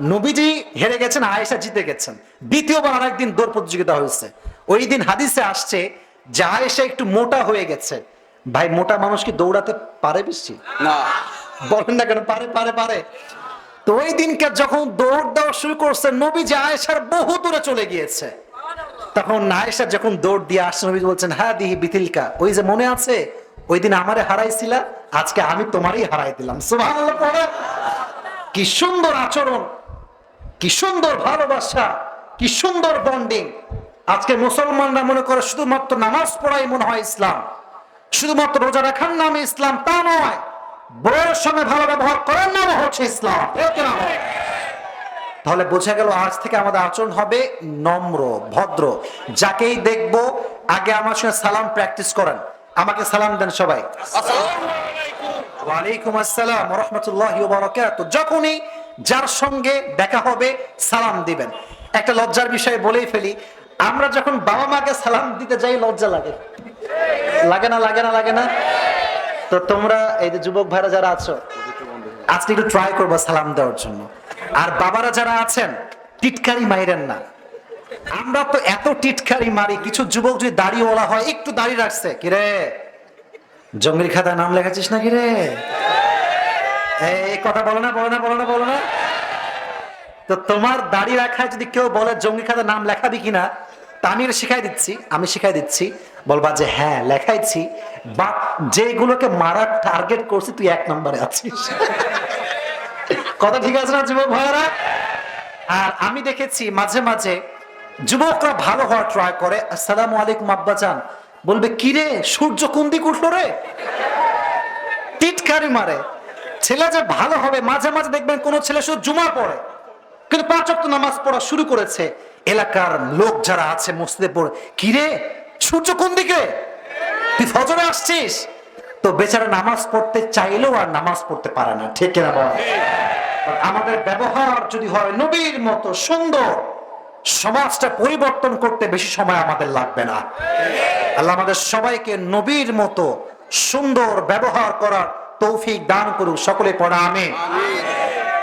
নবীজি হেরে গেছেন আয়েশা জিতে গেছেন। দ্বিতীয়বার আর একদিন দৌড় প্রতিযোগিতা হয়েছে। ওই দিন হাদিসে আসছে যে আয়েশা একটু মোটা হয়ে গেছে। ভাই মোটা মানুষ কি দৌড়াতে পারে বেশি? না। বলেন না কেন পারে পারে পারে। তো ওই দিনকে যখন দৌড় দেওয়া শুরু করছে নবী যে আয়েশার বহু দূরে চলে গিয়েছে। তখন আয়েশা যখন দৌড় দিয়ে আসছে নবী বলছেন হ্যাঁ দিহি বিতিলকা। ওই যে মনে আছে ওই দিন আমারে হারাইছিলা আজকে আমি তোমারই হারাই দিলাম। সুবহানাল্লাহ পড়ে কি সুন্দর আচরণ। কি সুন্দর ভালোবাসা কি সুন্দর বন্ডিং আজকে মুসলমানরা মনে করে শুধুমাত্র নামাজ পড়াই মনে হয় ইসলাম। শুধুমাত্র রোজা রাখার নামে ইসলাম তা নয় বউয়ের সঙ্গে ভালো ব্যবহার করার নাম হচ্ছে ইসলাম। তাহলে বোঝা গেল আজ থেকে আমাদের আচরণ হবে নম্র ভদ্র। যাকেই দেখব আগে আমার সঙ্গে সালাম প্র্যাকটিস করেন। আমাকে সালাম দেন সবাই। ওয়ালাইকুম আসসালাম রহমতুল্লাহ যখনই যার সঙ্গে দেখা হবে, সালাম দিবেন। একটা লজ্জার বিষয় বলেই ফেলি, আমরা যখন বাবা মাকে সালাম দিতে যাই, লজ্জা লাগে। লাগে না লাগে না লাগে না? তো তোমরা এই যে যুবক ভাইরা যারা আছো, আজকে একটু ট্রাই করব সালাম দেওয়ার জন্য। আর বাবারা যারা আছেন, টিটকারি মাইরেন না। আমরা তো এত টিটকারি মারি, কিছু যুবক যদি দাড়িওয়ালা হয়, একটু দাড়ি রাখছে। কিরে জঙ্গির খাতায় নাম লেখাচ্ছিস না কিরে এই কথা বলো না বলো না বলো না বলো না। তো তোমার দাড়ি রাখায় যদি কেউ বলে জঙ্গি খাতায় নাম লেখাবি কিনা, তা আমি শিখাই দিচ্ছি, আমি শিখাই দিচ্ছি। বলবা যে হ্যাঁ লেখাইছি। বা যেগুলোকে মারার টার্গেট করছি, তুই এক নম্বরে আছিস। কথা ঠিক আছে না, যুবক ভাইয়ারা? আর আমি দেখেছি মাঝে মাঝে যুবকরা ভালো হওয়ার ট্রাই করে। আসসালামু আলাইকুম আব্বাজান বলবে, কিরে, সূর্য কোন দিক উঠল রে? টিটকারি মারে। ছেলে যে ভালো হবে, মাঝে মাঝে দেখবেন কোন ছেলে শুধু জুমা পড়ে কিন্তু পাঁচ নামাজ পড়া শুরু করেছে। এলাকার লোক যারা আছে মসজিদে পড়ে কিরে, সূর্য কোন দিকে? তুই ফজরে আসছিস? তো বেচারা নামাজ পড়তে চাইলেও আর নামাজ পড়তে পারে না, ঠিক কিনা বল? আমাদের ব্যবহার যদি হয় নবীর মতো সুন্দর, সমাজটা পরিবর্তন করতে বেশি সময় আমাদের লাগবে না। আল্লাহ আমাদের সবাইকে নবীর মতো সুন্দর ব্যবহার করার তৌফিক দান করুক, সকলে পড়া আমি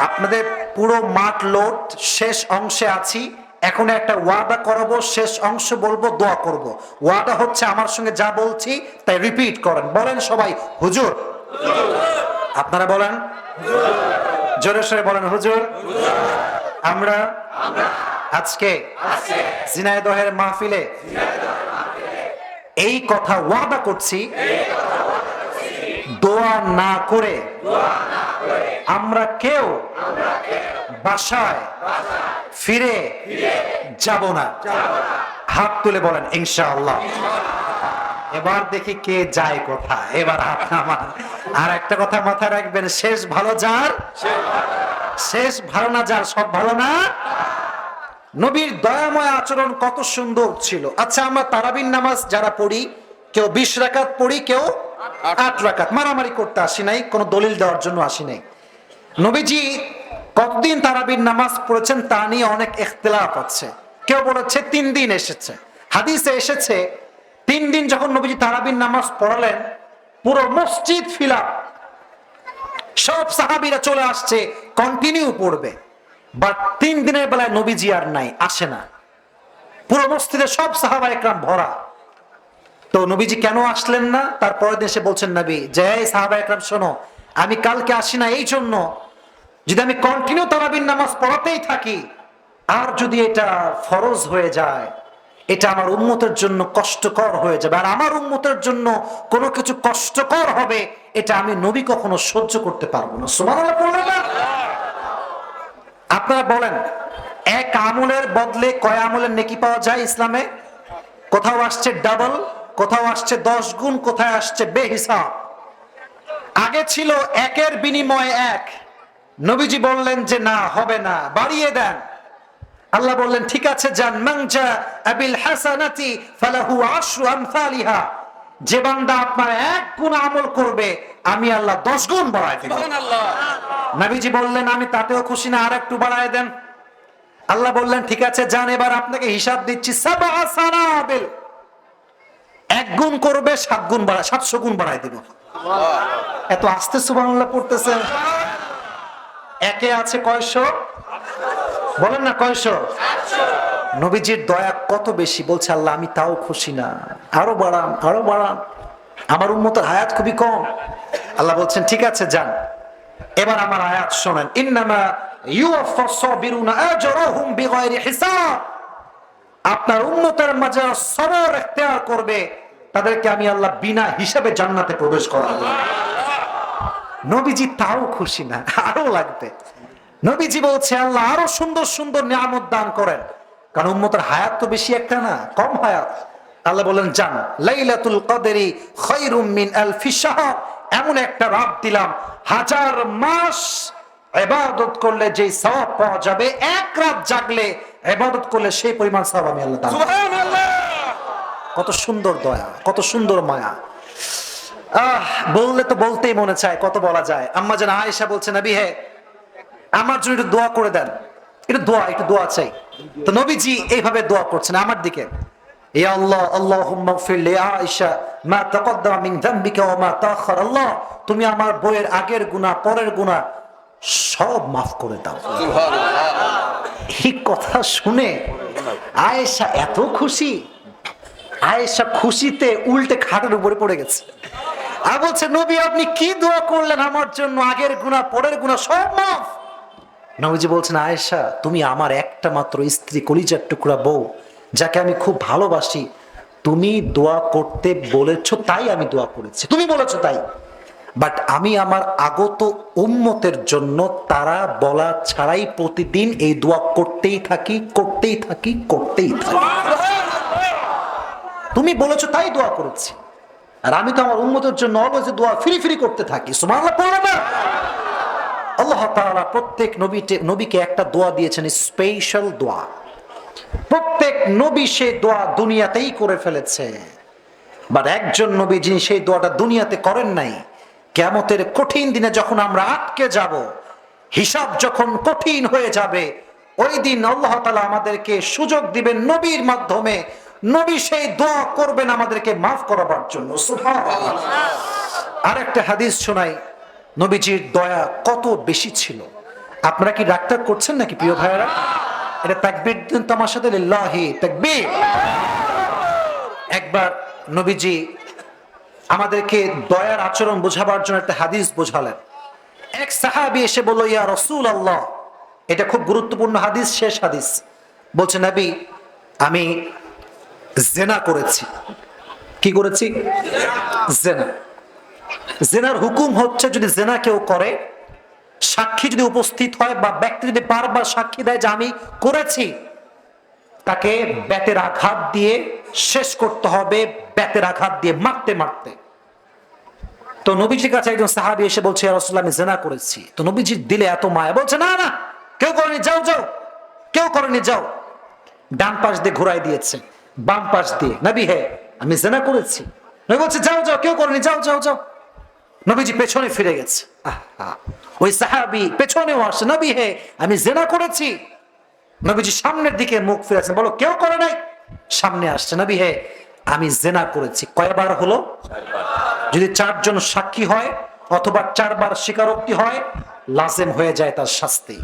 আপনাদের পুরো মাঠ লোড, শেষ অংশে আছি। এখন একটা ওয়াদা করাবো, শেষ অংশ বলব, দোয়া করব। ওয়াদা হচ্ছে আমার সঙ্গে যা বলছি, তাই রিপিট করেন। বলেন সবাই, হুজুর। আপনারা বলেন? জোরে সরে বলেন, হুজুর। আমরা? আজকে? জিনাইদহের মাহফিলে? এই কথা ওয়াদা করছি। দোয়া না করে আমরা কেউ বাসায় ফিরে যাব না। হাত তুলে বলেন, ইনশাআল্লাহ। এবার দেখি কে যায় কথা এবার হাত আমার আর একটা কথা মাথায় রাখবেন, শেষ ভালো যার? শেষ ভালো না যার, সব ভালো না? নবীর দয়াময় আচরণ কত সুন্দর ছিল। আচ্ছা আমরা তারাবিন নামাজ যারা পড়ি, কেউ বিশ রাকাত পড়ি, কেউ আট রাকাত। মারামারি করতে আসি নাই, কোনো দলিল দেওয়ার জন্য আসি নাই। নবীজি কতদিন তারাবির নামাজ পড়েছেন তা নিয়ে অনেক ইখতিলাফ আছে। কেউ বলেছে তিন দিন এসেছে। হাদিসে এসেছে, তিন দিন যখন নবীজি তারাবির নামাজ পড়ালেন, পুরো মসজিদ ফিলা সব সাহাবিরা চলে আসছে কন্টিনিউ পড়বে। বাট তিন দিনের বেলায় নবীজি আর নাই, আসে না। পুরো মসজিদে সব সাহাবা একরাম ভরা। তো নবীজি কেন আসলেন না? তারপরের দিন এসে বলছেন, নবী, যে এই সাহাবা একরাম শোনো, আমি কালকে আসি না এই জন্য যদি আমি কন্টিনিউ তারাবির নামাজ পড়াতেই থাকি, আর যদি এটা ফরজ হয়ে যায়, এটা আমার উন্মতের জন্য কষ্টকর হয়ে যাবে। আর আমার উন্মতের জন্য কোনো কিছু কষ্টকর হবে, এটা আমি নবী কখনো সহ্য করতে পারব না। আপনারা বলেন, এক আমলের বদলে কয় আমলের নেকি পাওয়া যায় ইসলামে? কোথাও আসছে ডাবল কোথাও আসছে দশ গুণ, কোথায় আসছে বেহিসাব? আগে ছিল একের বিনিময়ে এক। নবীজি বললেন যে না হবে না বাড়িয়ে দেন। আল্লাহ বললেন ঠিক আছে যান। মাংজা আবিল হাসানাতি ফালাহু আশরু আমসালিহা। যে বান্দা আপনার এক গুণ আমল করবে আমি আল্লাহ দশ গুণ বাড়ায় দেব। নবীজি বললেন আমি তাতেও খুশি না আর একটু বাড়ায় দেন। আল্লাহ বললেন ঠিক আছে যান এবার আপনাকে হিসাব দিচ্ছি। এক গুণ করবে সাত গুণ বাড়ায় সাতশো গুণ বাড়ায় দেব। এত আস্তে সুবহানাল্লাহ পড়তেছেন। একে আছে কয়শো? বলেন না কয়শো? নবীজির দয়া কত বেশি? বলছে, আল্লাহ, আমি তাও খুশি না। আরও বাড়ান আরও বাড়ান। আমার উন্মতের হায়াত খুবই কম। আল্লাহ বলছেন, ঠিক আছে, যান। এবার আমার আয়াত শোনেন। ইন্নামা আপনার উন্মতের মাঝে সবর এখতিয়ার করবে, তাদেরকে আমি আল্লাহ বিনা হিসাবে জান্নাতে প্রবেশ করাবো। নবীজি তাও খুশি না আরও লাগবে। নবীজি বলছে আল্লাহ আরও সুন্দর সুন্দর নিয়ামত দান করেন। কারণ উম্মতের হায়াত তো বেশি একটা না কম হায়াত। আল্লাহ বলেন জান লাইলাতুল কদরি খায়রুম মিন আলফি শাহর। এমন একটা রাত দিলাম হাজার মাস ইবাদত করলে যে সওয়াব পাওয়া যাবে এক রাত জাগলে ইবাদত করলে সেই পরিমাণ সওয়াব আমি আল্লাহ। কত সুন্দর দয়া কত সুন্দর মায়া। আহ বললে তো বলতেই মনে চায় কত বলা যায়। আম্মা যেন আয়েশা বলছে নবী হে আমার জন্য একটু দোয়া করে দেন। একটু দোয়া একটু দোয়া চাই। তো নবীজি এইভাবে দোয়া করছেন আমার দিকে। ইয়া আল্লাহ আল্লাহুম্মা গফির লি আয়েশা মা তাকদ্দামা মিন যামবিকা ওয়া মা তাআখার। আল্লাহ তুমি আমার বইয়ের আগের গুনাহ পরের গুনাহ সব মাফ করে দাও। এই কথা শুনে আয়েশা এত খুশি। আয়েশা খুশিতে উল্টে খাটের উপরে পড়ে গেছে। আর বলছে নবী আপনি কি দোয়া করলেন আমার জন্য? আগের গুণা পরের গুণা সব মাফ। নবীজি বলছেন আয়েশা তুমি আমার একটা মাত্র স্ত্রী কলিজার টুকরা বউ যাকে আমি খুব ভালোবাসি। তুমি দোয়া করতে বলেছ তাই আমি দোয়া করেছি। তুমি বলেছ তাই। বাট আমি আমার আগত উম্মতের জন্য তারা বলা ছাড়াই প্রতিদিন এই দোয়া করতেই থাকি করতেই থাকি করতেই থাকি। তুমি বলেছ তাই দোয়া করেছি। আর আমি তো আমার উন্মতের জন্য অলওয়েজ দোয়া ফ্রি ফ্রি করতে থাকি। পড়ো না। আল্লাহ তাআলা প্রত্যেক নবীতে, নবীকে একটা দোয়া দিয়েছেন স্পেশাল দোয়া। প্রত্যেক নবী সেই দোয়া দুনিয়াতেই করে ফেলেছে। বাট একজন নবী যিনি সেই দোয়াটা দুনিয়াতে করেন নাই কেমতের কঠিন দিনে যখন আমরা আটকে যাব, হিসাব যখন কঠিন হয়ে যাবে, ওই দিন আল্লাহ তালা আমাদেরকে সুযোগ দিবেন নবীর মাধ্যমে নবী সেই দোয়া করবেন আমাদেরকে মাফ করাবার জন্য। আর একটা হাদিস শোনাই। নবীজির দয়া কত বেশি ছিল। আপনারা কি ডাক্তার করছেন নাকি প্রিয় ভাইয়েরা? এটা তাকবীর দিন সাথে তাকবীর। একবার নবীজি আমাদেরকে দয়ার আচরণ বোঝাবার জন্য একটা হাদিস বোঝালেন। এক সাহাবি এসে বলল, ইয়া রসুল আল্লাহ এটা খুব গুরুত্বপূর্ণ হাদিস, শেষ হাদিস। বলছে, নবী, আমি জেনা করেছি। কি করেছি? জেনা। জেনার হুকুম হচ্ছে যদি জেনা কেউ করে, সাক্ষী যদি উপস্থিত হয় বা ব্যক্তি যদি বারবার সাক্ষী দেয় যে আমি করেছি, তাকে ব্যাতের আঘাত দিয়ে শেষ করতে হবে, ব্যাতের আঘাত দিয়ে মারতে মারতে। তো নবীজির কাছে একজন সাহাবি এসে বলছে রসুল্লাহ আমি জেনা করেছি। তো নবীজির দিলে এত মায়া, বলছে, না না, কেউ করেনি, যাও যাও, কেউ করেনি, যাও। ডান পাশ দিয়ে ঘুরাই দিয়েছে। বাম পাশ দিয়ে, নবী হে, আমি জেনা করেছি। নবী বলছে, যাও যাও, কেউ করেনি, যাও যাও যাও। নবীজি পেছনে ফিরে গেছে। ওই সাহাবি পেছনেও আসছে নবী হে, আমি জেনা করেছি। নবীজি সামনের দিকে মুখ ফিরেছেন বলো, কেউ করে নাই? সামনে আসছে, নবী হে, আমি জেনা করেছি। কয়বার হলো? যদি চারজন সাক্ষী হয়, অথবা চারবার স্বীকারোক্তি হয়, লাজেম হয়ে যায় তার শাস্তি।